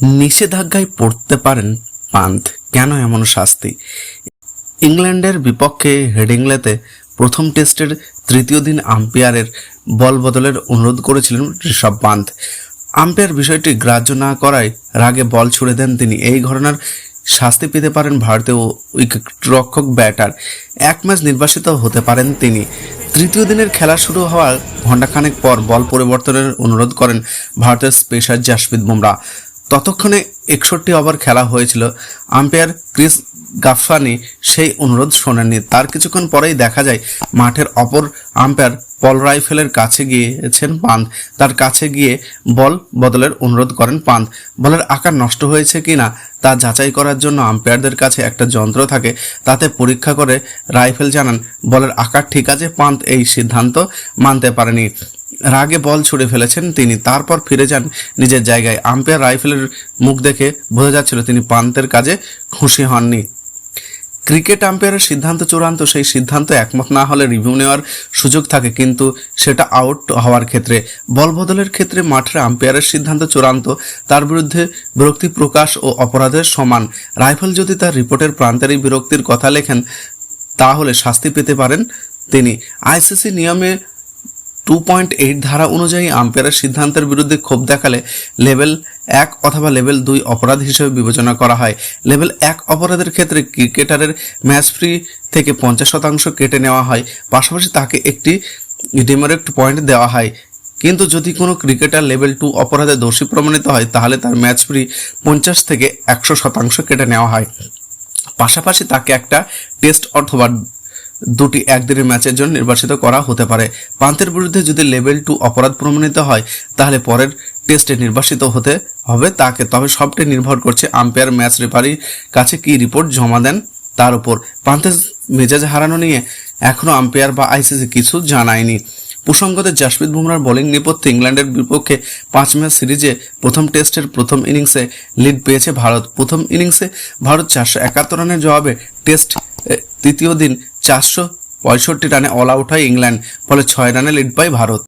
নিষেধাজ্ঞায় পড়তে পারেন পান্থ। কেন এমন শাস্তি? ইংল্যান্ডের বিপক্ষে হেডিংলেতে প্রথম টেস্টের তৃতীয় দিন আম্পায়ারের বল বদলের অনুরোধ করেছিলেন ঋষভ পান্থ। আম্পায়ার বিষয়টি গ্রাহ্য না করায় রাগে বল ছুড়ে দেন তিনি। এই ঘটনার শাস্তি পেতে পারেন ভারতীয় উইকেটরক্ষক ব্যাটার। এক ম্যাচ নির্বাসিত হতে পারেন তিনি। তৃতীয় দিনের খেলা শুরু হওয়ার ঘণ্টাখানেক পর বল পরিবর্তনের অনুরোধ করেন ভারতের স্পেশাল জাসপ্রীত বুমরা। ততক্ষণে একষট্টি ওভার খেলা হয়েছিল। আম্পায়ার ক্রিস গাফানি সেই অনুরোধ শোনেননি। তার কিছুক্ষণ পরেই দেখা যায়, মাঠের অপর আম্পায়ার পল রাইফেলের কাছে গিয়েছেন পান্থ। তার কাছে গিয়ে বল বদলের অনুরোধ করেন পান্থ। বলের আকার নষ্ট হয়েছে কি না, তা যাচাই করার জন্য আম্পায়ারদের কাছে একটা যন্ত্র থাকে। তাতে পরীক্ষা করে রাইফেল জানান, বলের আকার ঠিক আছে, পান্থ এই সিদ্ধান্ত মানতে পারেনি। রাগে বল ছুড়ে ফেলেছেন তিনি। তারপর ফিরে যান নিজের জায়গায়। আম্পায়ার রাইফেলের মুখ দেখে বোঝা যাচ্ছিল তিনি পান্তের কাজে খুশি হননি। ক্রিকেট আম্পায়ারের সিদ্ধান্ত চূড়ান্ত, সেই সিদ্ধান্ত একমত না হলে রিভিউ নেওয়ার সুযোগ থাকে, কিন্তু সেটা আউট হওয়ার ক্ষেত্রে। বল বদলের ক্ষেত্রে মাঠের আম্পায়ারের সিদ্ধান্ত চূড়ান্ত, তার বিরুদ্ধে বিরক্তি প্রকাশ ও অপরাধের সমান। রাইফেল যদি তার রিপোর্টের প্রান্তের এই বিরক্তির কথা লেখেন, তাহলে শাস্তি পেতে পারেন তিনি। আইসিসি নিয়মে টু পয়েন্ট এইট ধারা অনুযায়ী আম্পায়ারের সিদ্ধান্তের বিরুদ্ধে ক্ষোভ দেখালে লেভেল এক অথবা লেভেল দুই অপরাধ হিসেবে বিবেচনা করা হয়। লেভেল এক অপরাধের ক্ষেত্রে ক্রিকেটারের ম্যাচ ফ্রি থেকে পঞ্চাশ শতাংশ কেটে নেওয়া হয়। পাশাপাশি তাকে একটি ডিমেরেক্ট পয়েন্ট দেওয়া হয়। কিন্তু যদি কোনো ক্রিকেটার লেভেল টু অপরাধে দোষী প্রমাণিত হয়, তাহলে তার ম্যাচ ফ্রি পঞ্চাশ থেকে একশো শতাংশ কেটে নেওয়া হয়। পাশাপাশি তাকে একটা টেস্ট অথবা দুটি একদিনের ম্যাচের জন্য নির্বাচিত করা হতে পারে। পান্তের বিরুদ্ধে যদি লেভেল টু অপরাধ প্রমাণিত হয়, তাহলে পরের টেস্টে নির্বাচিত হতে হবে তাকে। তবে সবটাই নির্ভর করছে আম্পায়ার, ম্যাচ রেফারির কাছে কি রিপোর্ট জমা দেন তার উপর। পান্তের মেজাজ হারানো নিয়ে এখনও আম্পায়ার বা আইসিসি কিছু জানায়নি। প্রসঙ্গতে জাসপ্রীত বুমরার বোলিং নেপথ্যে ইংল্যান্ডের বিপক্ষে পাঁচ ম্যাচ সিরিজে প্রথম টেস্টের প্রথম ইনিংসে লিড পেয়েছে ভারত। প্রথম ইনিংসে ভারত চারশো একাত্তর রানের জবাবে টেস্ট তৃতীয় দিন চারশো পঁয়ষট্টি রানে অল আউট হয় ইংল্যান্ড ফলে ছয় রানে লিড পায় ভারত।